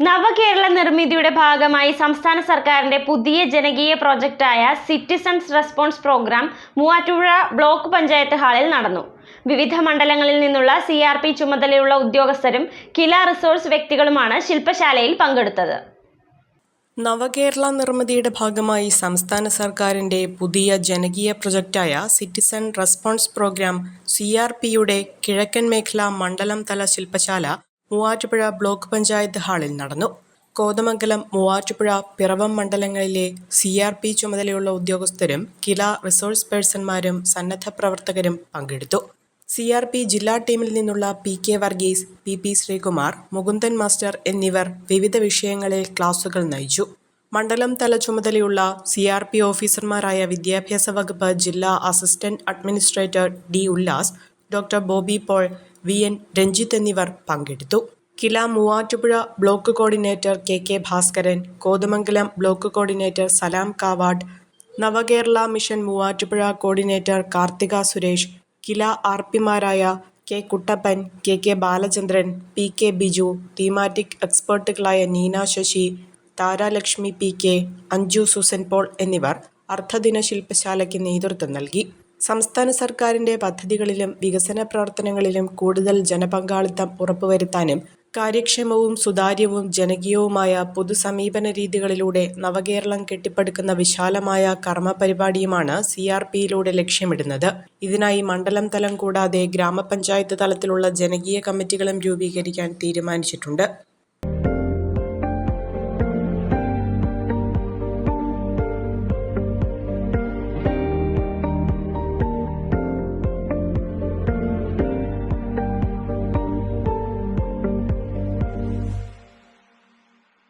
നവകേരള നിർമ്മിതിയുടെ ഭാഗമായി സംസ്ഥാന സർക്കാരിന്റെ പുതിയ ജനകീയ പ്രോജക്റ്റായ citizens response program Muvattupuzha block panchayat ഹാളിൽ നടന്നു. വിവിധ മണ്ഡലങ്ങളിൽ നിന്നുള്ള സി ആർ പി ചുമതലയുള്ള ഉദ്യോഗസ്ഥരും കില റിസോഴ്സ് വ്യക്തികളുമാണ് ശില്പശാലയിൽ പങ്കെടുത്തത്. നവകേരള നിർമ്മിതിയുടെ ഭാഗമായി സംസ്ഥാന സർക്കാരിന്റെ പുതിയ ജനകീയ പ്രൊജക്റ്റായ citizen response program C R പിയുടെ കിഴക്കൻ മേഖല മണ്ഡലം തല ശില്പശാല മൂവാറ്റുപുഴ ബ്ലോക്ക് പഞ്ചായത്ത് ഹാളിൽ നടന്നു. കോതമംഗലം മൂവാറ്റുപുഴ പിറവം മണ്ഡലങ്ങളിലെ സി ആർ പി ചുമതലയുള്ള ഉദ്യോഗസ്ഥരും കില റിസോഴ്സ് പേഴ്സൺമാരും സന്നദ്ധ പ്രവർത്തകരും പങ്കെടുത്തു. സി ആർ പി ജില്ലാ ടീമിൽ നിന്നുള്ള P K Varghese P P Sreekumar Mukundan master എന്നിവർ വിവിധ വിഷയങ്ങളിൽ ക്ലാസുകൾ നയിച്ചു. മണ്ഡലം തല ചുമതലയുള്ള സി ആർ പി ഓഫീസർമാരായ വിദ്യാഭ്യാസ വകുപ്പ് ജില്ലാ assistant administrator D Ullas doctor Bobby Paul V N Ranjith എന്നിവർ പങ്കെടുത്തു. KILA Muvattupuzha block coordinator K K Bhaskaran Kothamangalam block coordinator Salam Kavattu Navakerala mission Muvattupuzha coordinator Karthika Suresh KILA R പിമാരായ K Kuttappan K K Balachandran P K Biju thematic എക്സ്പേർട്ടുകളായ Neena Sasi Tharalakshmi P K Anju Susan Paul എന്നിവർ അർദ്ധദിന ശില്പശാലയ്ക്ക് നേതൃത്വം നൽകി. സംസ്ഥാന സർക്കാരിന്റെ പദ്ധതികളിലും വികസന പ്രവർത്തനങ്ങളിലും കൂടുതൽ ജനപങ്കാളിത്തം ഉറപ്പുവരുത്താനും കാര്യക്ഷമവും സുതാര്യവും ജനകീയവുമായ പൊതുസമീപന രീതികളിലൂടെ നവകേരളം കെട്ടിപ്പടുക്കുന്ന വിശാലമായ കർമ്മ പരിപാടിയുമാണ് സി ആർ പിയിലൂടെ ലക്ഷ്യമിടുന്നത്. ഇതിനായി മണ്ഡലം തലം കൂടാതെ ഗ്രാമപഞ്ചായത്ത് തലത്തിലുള്ള ജനകീയ കമ്മിറ്റികളും രൂപീകരിക്കാൻ തീരുമാനിച്ചിട്ടുണ്ട്.